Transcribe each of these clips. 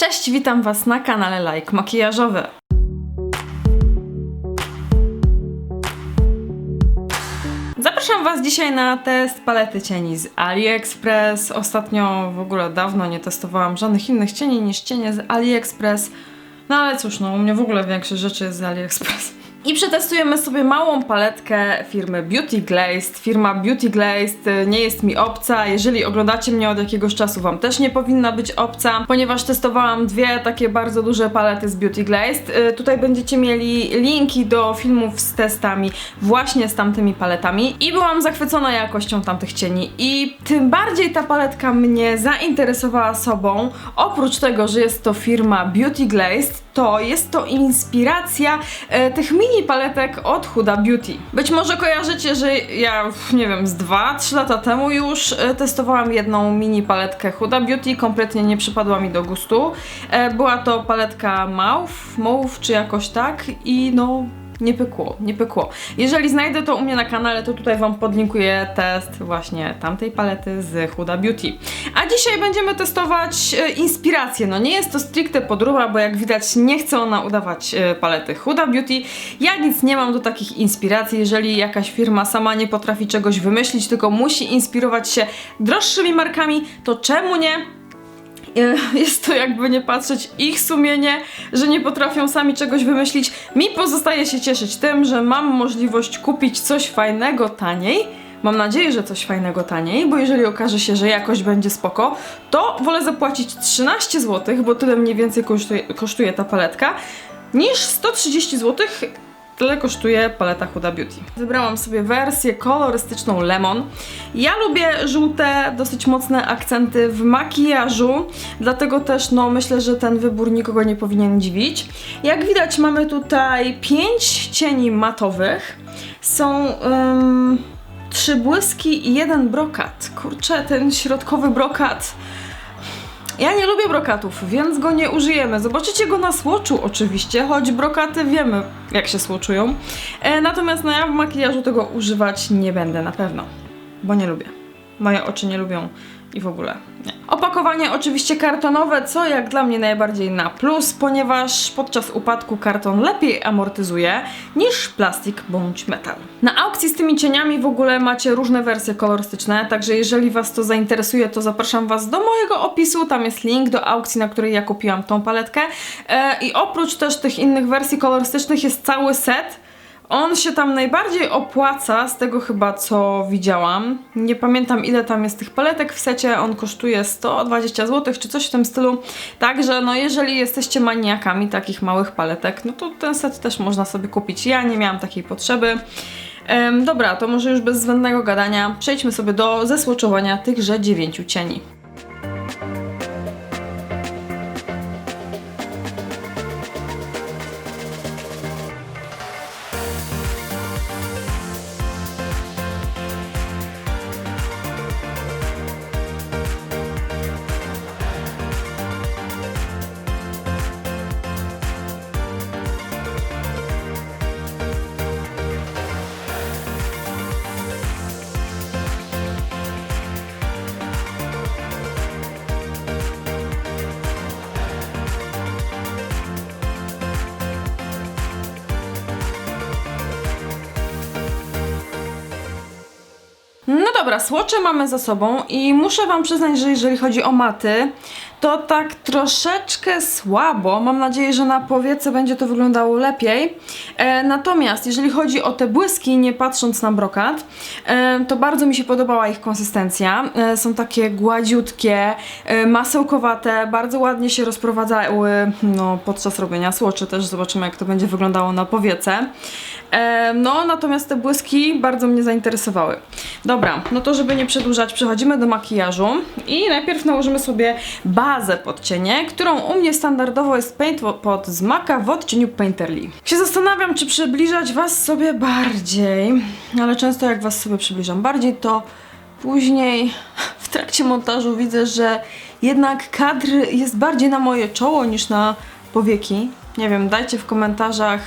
Cześć, witam Was na kanale Like Makijażowy. Zapraszam Was dzisiaj na test palety cieni z AliExpress. Ostatnio w ogóle dawno nie testowałam żadnych innych cieni niż cienie z AliExpress. No ale cóż, no u mnie w ogóle większość rzeczy jest z AliExpress. I przetestujemy sobie małą paletkę firmy Beauty Glazed. Firma Beauty Glazed y, nie jest mi obca. Jeżeli oglądacie mnie od jakiegoś czasu, Wam też nie powinna być obca, ponieważ testowałam dwie takie bardzo duże palety z Beauty Glazed. Y, Tutaj będziecie mieli linki do filmów z testami właśnie z tamtymi paletami i byłam zachwycona jakością tamtych cieni i tym bardziej ta paletka mnie zainteresowała sobą. Oprócz tego, że jest to firma Beauty Glazed, to jest to inspiracja e, tych mini paletek od Huda Beauty. Być może kojarzycie, że ja, nie wiem, z 2-3 lata temu już e, testowałam jedną mini paletkę Huda Beauty, kompletnie nie przypadła mi do gustu. E, była to paletka Mauve, Mauve czy jakoś tak i no nie pykło, nie pykło. Jeżeli znajdę to u mnie na kanale, to tutaj Wam podlinkuję test właśnie tamtej palety z Huda Beauty. A dzisiaj będziemy testować e, inspirację. No nie jest to stricte podróba, bo jak widać nie chce ona udawać e, palety Huda Beauty. Ja nic nie mam do takich inspiracji. Jeżeli jakaś firma sama nie potrafi czegoś wymyślić, tylko musi inspirować się droższymi markami, to czemu nie? E, jest to jakby nie patrzeć ich sumienie, że nie potrafią sami czegoś wymyślić. Mi pozostaje się cieszyć tym, że mam możliwość kupić coś fajnego taniej. Mam nadzieję, że coś fajnego taniej, bo jeżeli okaże się, że jakość będzie spoko, to wolę zapłacić 13 zł, bo tyle mniej więcej kosztuje, kosztuje ta paletka, niż 130 zł. Tyle kosztuje paleta Huda Beauty. Wybrałam sobie wersję kolorystyczną Lemon. Ja lubię żółte, dosyć mocne akcenty w makijażu, dlatego też no myślę, że ten wybór nikogo nie powinien dziwić. Jak widać mamy tutaj 5 cieni matowych. Są trzy błyski i jeden brokat. Kurczę, ten środkowy brokat ja nie lubię brokatów, więc go nie użyjemy. Zobaczycie go na słoczu oczywiście, choć brokaty wiemy jak się słoczują. E, natomiast no ja w makijażu tego używać nie będę na pewno, bo nie lubię. Moje oczy nie lubią i w ogóle nie. Opakowanie oczywiście kartonowe, co jak dla mnie najbardziej na plus, ponieważ podczas upadku karton lepiej amortyzuje niż plastik bądź metal. Na aukcji z tymi cieniami w ogóle macie różne wersje kolorystyczne, także jeżeli Was to zainteresuje, to zapraszam Was do mojego opisu, tam jest link do aukcji, na której ja kupiłam tą paletkę e, i oprócz też tych innych wersji kolorystycznych jest cały set, on się tam najbardziej opłaca, z tego chyba co widziałam. Nie pamiętam ile tam jest tych paletek w secie, on kosztuje 120 zł czy coś w tym stylu. Także no jeżeli jesteście maniakami takich małych paletek, no to ten set też można sobie kupić. Ja nie miałam takiej potrzeby. Em, dobra, to może już bez zbędnego gadania przejdźmy sobie do zesłoczowania tychże dziewięciu cieni. Dobra, słocze mamy za sobą i muszę Wam przyznać, że jeżeli chodzi o maty, to tak troszeczkę słabo. Mam nadzieję, że na powiece będzie to wyglądało lepiej. E, natomiast jeżeli chodzi o te błyski, nie patrząc na brokat, e, to bardzo mi się podobała ich konsystencja. E, są takie gładziutkie, e, masełkowate, bardzo ładnie się rozprowadzały no, podczas robienia słoczy. Też zobaczymy, jak to będzie wyglądało na powiece. E, no, natomiast te błyski bardzo mnie zainteresowały. Dobra, no to żeby nie przedłużać, przechodzimy do makijażu i najpierw nałożymy sobie bazę pod cienie, którą u mnie standardowo jest Paint pod z w odcieniu Painterly. Się zastanawiam, czy przybliżać Was sobie bardziej, ale często jak Was sobie przybliżam bardziej, to później w trakcie montażu widzę, że jednak kadr jest bardziej na moje czoło niż na powieki. Nie wiem, dajcie w komentarzach,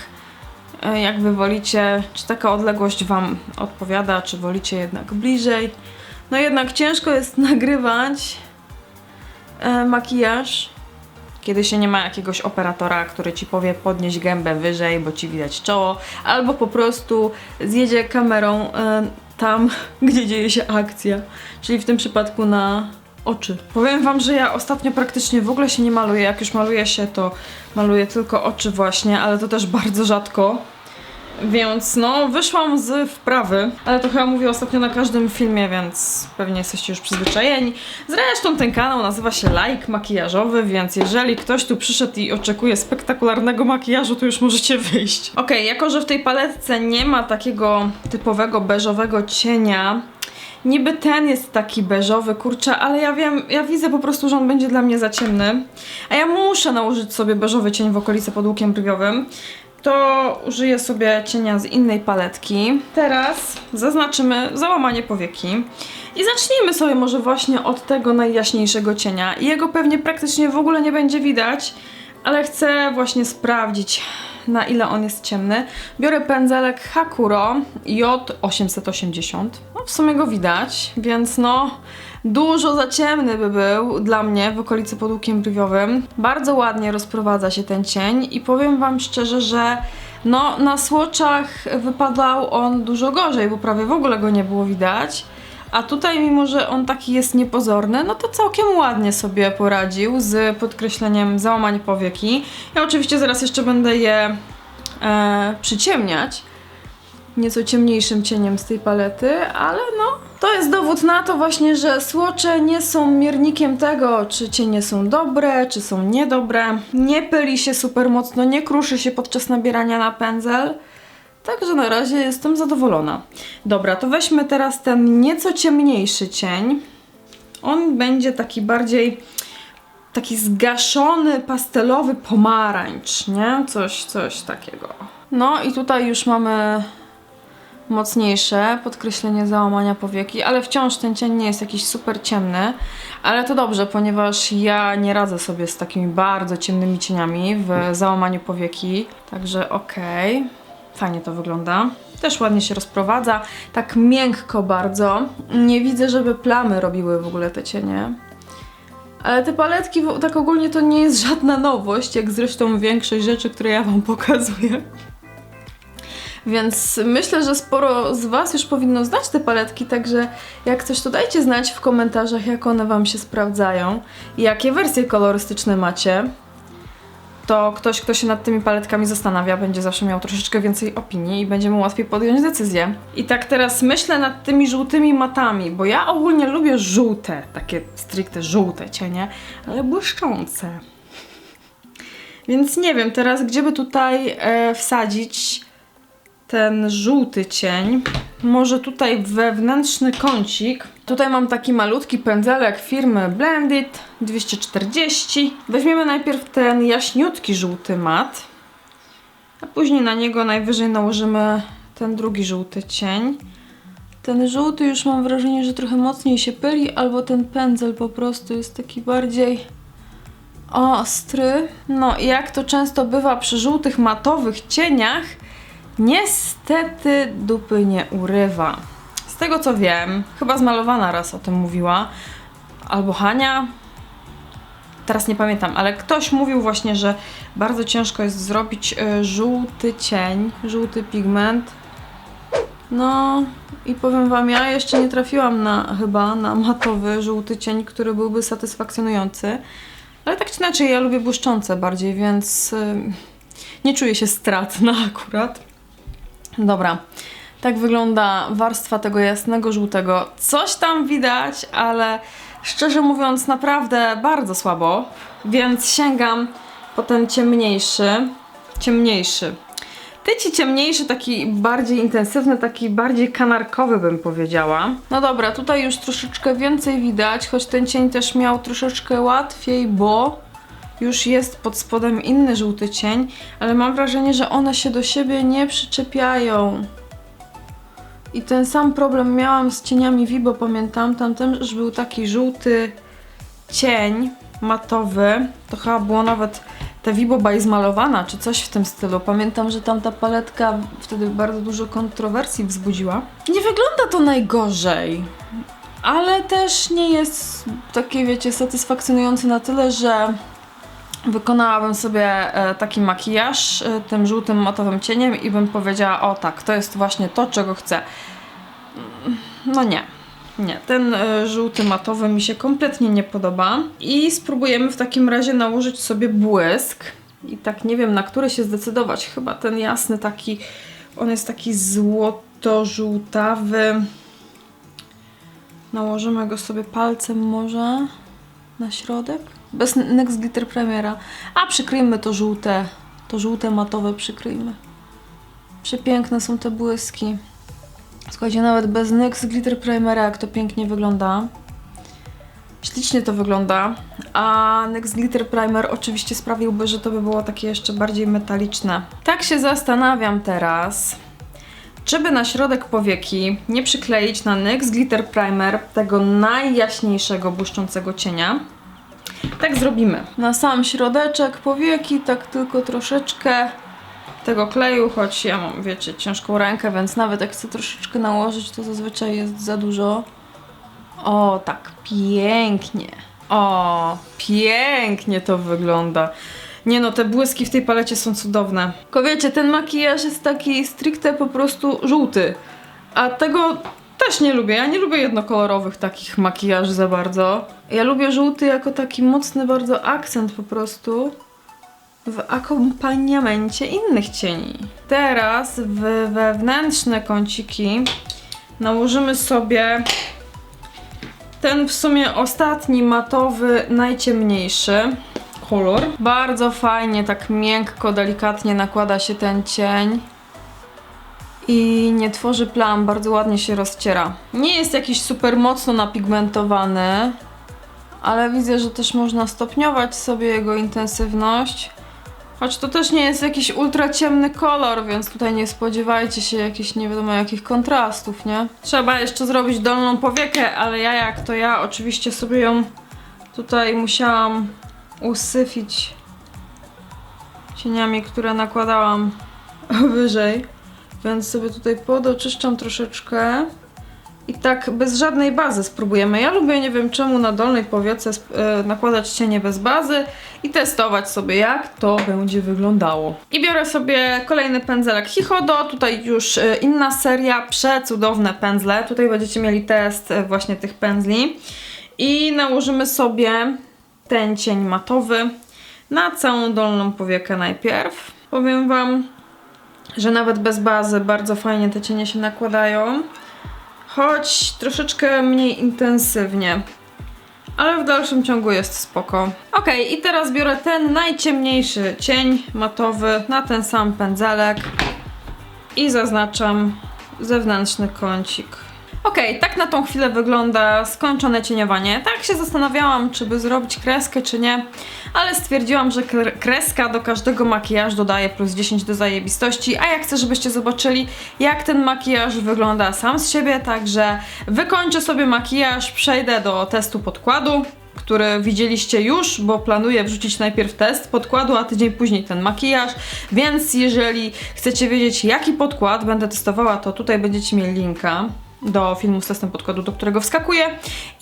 jak wy wolicie, czy taka odległość wam odpowiada, czy wolicie jednak bliżej. No jednak ciężko jest nagrywać e, makijaż Kiedy się nie ma jakiegoś operatora, który ci powie podnieść gębę wyżej, bo ci widać czoło, albo po prostu zjedzie kamerą e, tam, gdzie dzieje się akcja, czyli w tym przypadku na oczy. Powiem wam, że ja ostatnio praktycznie w ogóle się nie maluję. Jak już maluję się, to maluję tylko oczy właśnie, ale to też bardzo rzadko. Więc no, wyszłam z wprawy, ale to chyba mówię ostatnio na każdym filmie, więc pewnie jesteście już przyzwyczajeni. Zresztą ten kanał nazywa się Like Makijażowy, więc jeżeli ktoś tu przyszedł i oczekuje spektakularnego makijażu, to już możecie wyjść. Okej, jako że w tej paletce nie ma takiego typowego beżowego cienia, Niby ten jest taki beżowy, kurczę, ale ja wiem, ja widzę po prostu, że on będzie dla mnie za ciemny. A ja muszę nałożyć sobie beżowy cień w okolicy pod łukiem brwiowym. To użyję sobie cienia z innej paletki. Teraz zaznaczymy załamanie powieki. I zacznijmy sobie może właśnie od tego najjaśniejszego cienia. Jego pewnie praktycznie w ogóle nie będzie widać, ale chcę właśnie sprawdzić na ile on jest ciemny. Biorę pędzelek Hakuro J880. No w sumie go widać, więc no dużo za ciemny by był dla mnie w okolicy pod łukiem brwiowym. Bardzo ładnie rozprowadza się ten cień i powiem wam szczerze, że no na słoczach wypadał on dużo gorzej, bo prawie w ogóle go nie było widać. A tutaj, mimo że on taki jest niepozorny, no to całkiem ładnie sobie poradził z podkreśleniem załamań powieki. Ja oczywiście zaraz jeszcze będę je e, przyciemniać nieco ciemniejszym cieniem z tej palety, ale no, to jest dowód na to właśnie, że słocze nie są miernikiem tego, czy cienie są dobre, czy są niedobre. Nie pyli się super mocno, nie kruszy się podczas nabierania na pędzel. Także na razie jestem zadowolona. Dobra, to weźmy teraz ten nieco ciemniejszy cień. On będzie taki bardziej taki zgaszony, pastelowy pomarańcz, nie? Coś, coś takiego. No i tutaj już mamy mocniejsze podkreślenie załamania powieki, ale wciąż ten cień nie jest jakiś super ciemny. Ale to dobrze, ponieważ ja nie radzę sobie z takimi bardzo ciemnymi cieniami w załamaniu powieki. Także okej. Okay. Fajnie to wygląda. Też ładnie się rozprowadza. Tak miękko bardzo. Nie widzę, żeby plamy robiły w ogóle te cienie. Ale te paletki, tak ogólnie to nie jest żadna nowość, jak zresztą większość rzeczy, które ja Wam pokazuję. Więc myślę, że sporo z Was już powinno znać te paletki, także jak coś to dajcie znać w komentarzach, jak one Wam się sprawdzają jakie wersje kolorystyczne macie. To ktoś, kto się nad tymi paletkami zastanawia, będzie zawsze miał troszeczkę więcej opinii i będzie mu łatwiej podjąć decyzję. I tak teraz myślę nad tymi żółtymi matami, bo ja ogólnie lubię żółte, takie stricte żółte cienie, ale błyszczące. Więc nie wiem teraz, gdzie by tutaj e, wsadzić ten żółty cień. Może tutaj wewnętrzny kącik. Tutaj mam taki malutki pędzelek firmy Blended 240. Weźmiemy najpierw ten jaśniutki żółty mat, a później na niego najwyżej nałożymy ten drugi żółty cień. Ten żółty już mam wrażenie, że trochę mocniej się pyli, albo ten pędzel po prostu jest taki bardziej ostry. No i jak to często bywa przy żółtych matowych cieniach, Niestety dupy nie urywa. Tego co wiem, chyba zmalowana raz o tym mówiła, albo Hania. Teraz nie pamiętam, ale ktoś mówił właśnie, że bardzo ciężko jest zrobić y, żółty cień, żółty pigment. No i powiem wam, ja jeszcze nie trafiłam na chyba na matowy żółty cień, który byłby satysfakcjonujący. Ale tak czy inaczej, ja lubię błyszczące bardziej, więc y, nie czuję się stratna akurat. Dobra, tak wygląda warstwa tego jasnego żółtego. Coś tam widać, ale szczerze mówiąc naprawdę bardzo słabo, więc sięgam po ten ciemniejszy, ciemniejszy. Tyci ciemniejszy, taki bardziej intensywny, taki bardziej kanarkowy bym powiedziała. No dobra, tutaj już troszeczkę więcej widać, choć ten cień też miał troszeczkę łatwiej, bo już jest pod spodem inny żółty cień, ale mam wrażenie, że one się do siebie nie przyczepiają. I ten sam problem miałam z cieniami Vibo, pamiętam. Tam też był taki żółty cień matowy. To chyba było nawet ta Vibo zmalowana, czy coś w tym stylu. Pamiętam, że tam ta paletka wtedy bardzo dużo kontrowersji wzbudziła. Nie wygląda to najgorzej, ale też nie jest takie, wiecie, satysfakcjonujące na tyle, że wykonałabym sobie e, taki makijaż e, tym żółtym matowym cieniem i bym powiedziała, o tak, to jest właśnie to, czego chcę. Mm, No nie. Nie, ten e, żółty matowy mi się kompletnie nie podoba. I spróbujemy w takim razie nałożyć sobie błysk. I tak nie wiem, na który się zdecydować. Chyba ten jasny taki, on jest taki złoto-żółtawy. Nałożymy go sobie palcem może na środek. Bez Next Glitter Premiera. A przykryjmy to żółte, to żółte matowe przykryjmy. Przepiękne są te błyski. Słuchajcie, nawet bez NYX Glitter Primera, jak to pięknie wygląda. Ślicznie to wygląda. A NYX Glitter Primer oczywiście sprawiłby, że to by było takie jeszcze bardziej metaliczne. Tak się zastanawiam teraz, czy by na środek powieki nie przykleić na NYX Glitter Primer tego najjaśniejszego, błyszczącego cienia. Tak zrobimy. Na sam środeczek powieki, tak tylko troszeczkę tego kleju, choć ja mam, wiecie, ciężką rękę, więc nawet jak chcę troszeczkę nałożyć, to zazwyczaj jest za dużo. O, tak, pięknie. O, pięknie to wygląda. Nie no, te błyski w tej palecie są cudowne. Tylko wiecie, ten makijaż jest taki stricte po prostu żółty. A tego też nie lubię. Ja nie lubię jednokolorowych takich makijaży za bardzo. Ja lubię żółty jako taki mocny bardzo akcent po prostu w akompaniamencie innych cieni. Teraz w wewnętrzne kąciki nałożymy sobie ten w sumie ostatni matowy, najciemniejszy kolor. Bardzo fajnie, tak miękko, delikatnie nakłada się ten cień i nie tworzy plam, bardzo ładnie się rozciera. Nie jest jakiś super mocno napigmentowany, ale widzę, że też można stopniować sobie jego intensywność. Choć to też nie jest jakiś ultra ciemny kolor, więc tutaj nie spodziewajcie się jakichś nie wiadomo jakich kontrastów, nie? Trzeba jeszcze zrobić dolną powiekę, ale ja jak to ja oczywiście sobie ją tutaj musiałam usyfić cieniami, które nakładałam wyżej. Więc sobie tutaj podoczyszczam troszeczkę. I tak bez żadnej bazy spróbujemy. Ja lubię, nie wiem czemu, na dolnej powiece e, nakładać cienie bez bazy i testować sobie, jak to będzie wyglądało. I biorę sobie kolejny pędzelek Hichodo. Tutaj już e, inna seria, przecudowne pędzle. Tutaj będziecie mieli test e, właśnie tych pędzli. I nałożymy sobie ten cień matowy na całą dolną powiekę najpierw. Powiem Wam, że nawet bez bazy bardzo fajnie te cienie się nakładają choć troszeczkę mniej intensywnie. Ale w dalszym ciągu jest spoko. Ok, i teraz biorę ten najciemniejszy cień matowy na ten sam pędzelek i zaznaczam zewnętrzny kącik. Ok, tak na tą chwilę wygląda skończone cieniowanie. Tak się zastanawiałam, czy by zrobić kreskę, czy nie, ale stwierdziłam, że kre- kreska do każdego makijażu dodaje plus 10 do zajebistości, a ja chcę, żebyście zobaczyli, jak ten makijaż wygląda sam z siebie, także wykończę sobie makijaż, przejdę do testu podkładu, który widzieliście już, bo planuję wrzucić najpierw test podkładu, a tydzień później ten makijaż, więc jeżeli chcecie wiedzieć, jaki podkład będę testowała, to tutaj będziecie mieli linka do filmu z testem podkładu, do którego wskakuję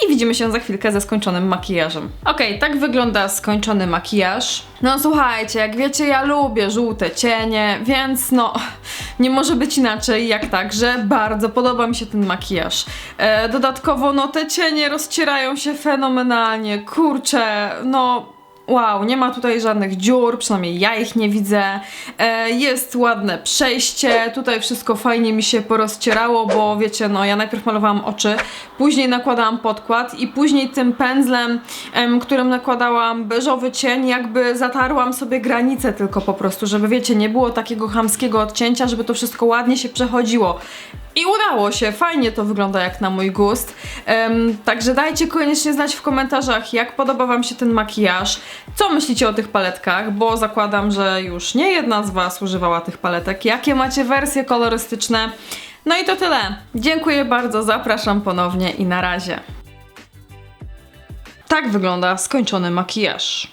i widzimy się za chwilkę ze skończonym makijażem. Okej, tak wygląda skończony makijaż. No słuchajcie, jak wiecie, ja lubię żółte cienie, więc no nie może być inaczej jak tak, że bardzo podoba mi się ten makijaż. E, dodatkowo no te cienie rozcierają się fenomenalnie, kurczę, no Wow, nie ma tutaj żadnych dziur, przynajmniej ja ich nie widzę. E, jest ładne przejście, tutaj wszystko fajnie mi się porozcierało, bo wiecie, no ja najpierw malowałam oczy, później nakładałam podkład i później tym pędzlem, em, którym nakładałam beżowy cień, jakby zatarłam sobie granicę tylko po prostu, żeby wiecie, nie było takiego chamskiego odcięcia, żeby to wszystko ładnie się przechodziło. I udało się, fajnie to wygląda jak na mój gust. Em, także dajcie koniecznie znać w komentarzach, jak podoba Wam się ten makijaż, co myślicie o tych paletkach, bo zakładam, że już nie jedna z Was używała tych paletek. Jakie macie wersje kolorystyczne? No i to tyle. Dziękuję bardzo, zapraszam ponownie i na razie. Tak wygląda skończony makijaż.